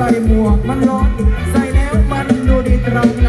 ใส่หมวกมันร้อน ใส่แล้วมันดูดีตรงไหน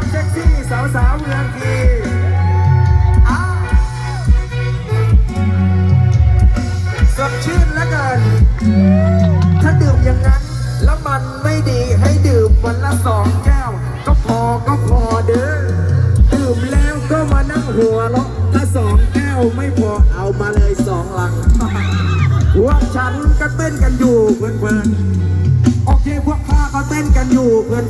มันไม่ดีให้ดื่มวันละสองแก้ว ก็พอก็พอเด้อดื่มแล้วก็มานั่งหัวเราถ้าสองแก้วไม่พอเอามาเลยสองลังพวกฉันก็เต้นกันอยู่เพื่อนๆโอเคพวกข้าก็เต้นกันอยู่เพื่อน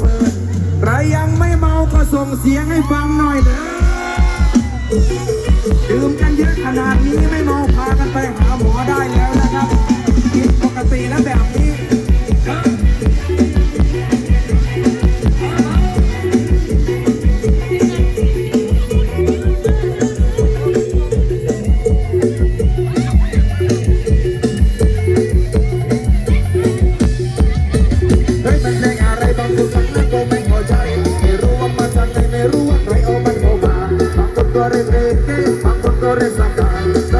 ๆใครยังไม่เมาก็ส่งเสียงให้ฟังหน่อยเด้อดื่มกันเยอะขนาดนี้ไม่เมาพากันไปหาหมอได้แล้วนะครับผิดปกตินะแบบนี้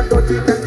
Tô de